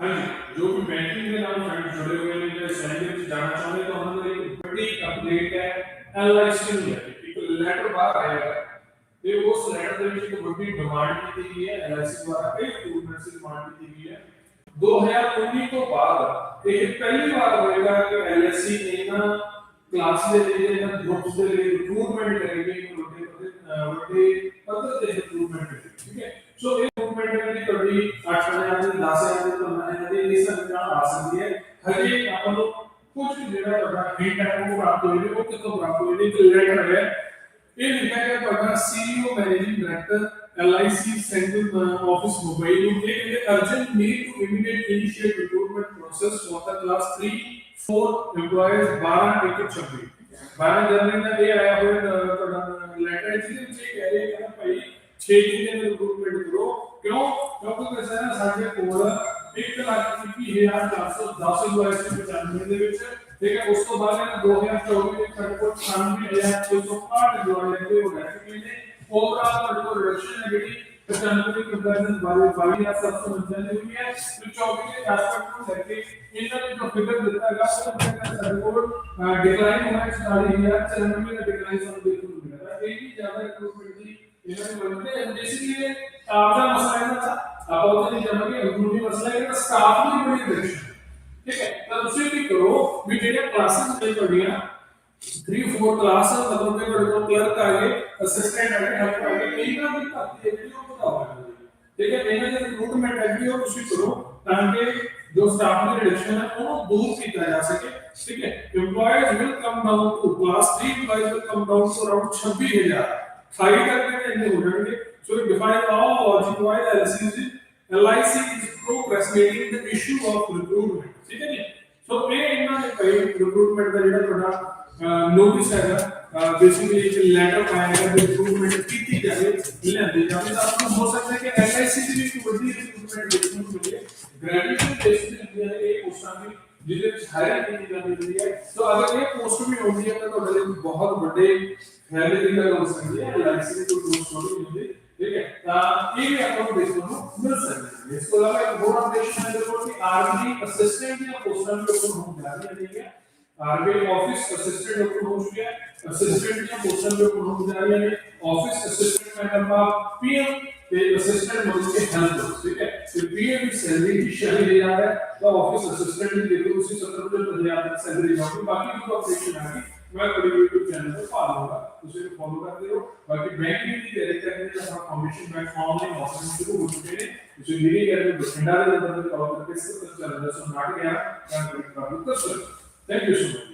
हाँ जी, जो भी बैंकिंग के नाम फंड जुड़े हुए हैं या सैलरी जाना चाहते तो हमारे एक बड़ी अपडेट है एनालिसिस में एक तो लेटर बाहर आएगा ये उस लेटर में एक बड़ी डिमांड की गई है एनालिसिस द्वारा कई टूर्नामेंट से डिमांड की गई है 2019 को बाद एक पहली बार होएगा कि एलएससी ने ना क्लास ले लिए ना ग्रुप्स ले लिए रिक्रूटमेंट करेगी बड़े बड़े बड़े पद्धति यदि आठ हज़ार यदि दस हज़ार यदि तो मैंने यदि ये समीकरण आ सकती है हर एक अपन को कुछ जेड़ा ਤੁਹਾਡਾ ਹੀਟ ਹੈ ਉਹ ਪ੍ਰਾਪਤ ਹੋਈ ਉਹ ਕਿਤੋਂ ਪ੍ਰਾਪਤ ਹੋਈ ਇਹ ਜਿਹੜਾ ਕਰ ਰਿਹਾ ਇਹ ਲਿਖਿਆ ਗਿਆ ਤੁਹਾਡਾ CEO managing director LIC central office Mumbai ਨੂੰ ਇਹ ਕਹਿੰਦੇ urgent need to immediate initiate recruitment process for the class 3 4 EMPLOYEES 12 1 26 12 ਜਨਵਰੀ ਦਾ ਇਹ ਆਇਆ ਹੋਇਆ ਤੁਹਾਡਾ ਲੈਟਰ ਜਿਹਦੇ ਵਿੱਚ ਇਹ ਕਹਿ ਰਿਹਾ ਕਿ ਭਾਈ 6 ਦਿਨ ਕਿਉਂਕਿ ਕਿਸੇ ਨਾ ਸਾਡੇ ਕੋਲ 1 ਲੱਖ 21410 EMPLOYEES ਦੇ 95 ਦੇ ਵਿੱਚ ਠੀਕ ਹੈ ਉਸ ਤੋਂ ਬਾਅਦ ਇਹਨਾਂ 2024 ਦੇ ਸਾਡੇ ਕੋਲ 98668 ਜੁਆਇਨ ਦੇ ਹੋ ਗਏ ਕਿ ਨੇ ਓਵਰਆਲ ਸਾਡੇ ਕੋਲ ਰਿਡਕਸ਼ਨ ਹੈ ਜਿਹੜੀ 95 ਦੀ ਕੰਪੈਰੀਜ਼ਨ ਬਾਰੇ 22759 ਹੋਈ ਹੈ ਤੇ 24 ਦੇ ਐਸਪੈਕਟ ਨੂੰ ਲੈ ਕੇ ਇਹਨਾਂ ਨੇ ਜੋ ਫਿਗਰ ਦਿੱਤਾ ਹੈਗਾ ਉਹ ਕਹਿੰਦਾ ਸਾਡੇ ਕੋਲ ਡਿਕਲਾਈਨ ਹੋਣਾ ਹੈ 40094 ਦਾ ਡਿਕਲਾਈਨ ਸਾਨੂੰ ਦੇਖਣ ਨੂੰ ਮਿਲਿਆ ਤਾਂ ਇਹ ਵੀ ਜ਼ਿਆਦਾ ਰਿਕਰੂਟਮੈਂਟ ਦੀ ਇਹਨਾਂ ਨੇ ਬਣਦੇ ਹੈ ਬੇਸਿਕਲੀ ਇਹ ਆਪ ਦਾ ਮਸਲਾ about the Germany universal and the staff की बड़ी direction ठीक है तब उसे भी करो भी डेटा क्लासेस में कर दिया थ्री फोर क्लास है मतलब के बड़े क्लर्क आ गए असिस्टेंट आ गए हेल्प आ गए कई ना दिक्कत आती है वीडियो को बताओ ठीक है मैंने जब रिक्रूटमेंट एग्री हो उसी करो, ताकि जो स्टाफ में रिडक्शन है, वो दूर किया जा सके। ठीक है employees will come down to class 3 employees will come down to around 26000 five करके इतने हो जाएँगे। So define all logic wise LCC LIC is procrastinating the issue of recruitment. ठीक है जी? So ये इनका recruitment का जो प्रोडक्ट नोटिस है बेसिकली एक लेटर आया है रिक्रूटमेंट की थी जाए मिलने दे जाए तो आपको हो सकता है कि LIC की भी कोई रिक्रूटमेंट देखने को मिले ग्रेजुएशन बेसिस पे दिया है एक पोस्ट में जिसे हायर की जाने दी है. तो अगर ये पोस्ट भी होती है तो बहुत बड़े फैमिली का हो सकती है LIC की कोई पोस्ट होगी ठीक है? ताकि भी आपको बेसिस दोनों मिल सके इसको अलावा एक बोर्ड अपडेशन है जो कि आरबी असिस्टेंट या पोस्टल के ऊपर हम ध्यान देंगे आरबी ऑफ़िस असिस्टेंट ऊपर हो चुके हैं असिस्टेंट या पोस्टल के ऊपर हम ध्यान देंगे ऑफ़िस असिस्टेंट मैडम आप पीएम के असिस्टेंट मतलब के हेल्प ठीक है? तो पीएम की सैलरी की शेयर ले जा रहा है तो ऑफ़िस असिस्टेंट भी देखो, उसी सत्र में तो आप सैलरी जाओगे बाकी जो अपडेशन आगे ट्वेल्व बड़ी यूट्यूब चैनल को फॉलो होगा उसे भी फॉलो करते रहो बाकी बैंकिंग की डायरेक्टर ने जब हम फाउंडेशन बैंक फॉर्मली ऑप्शन शुरू हो चुके हैं उसे मेरी कह रहे हैं के अंदर कॉल करके सब चैनल से नाटक गया थैंक यू सो मच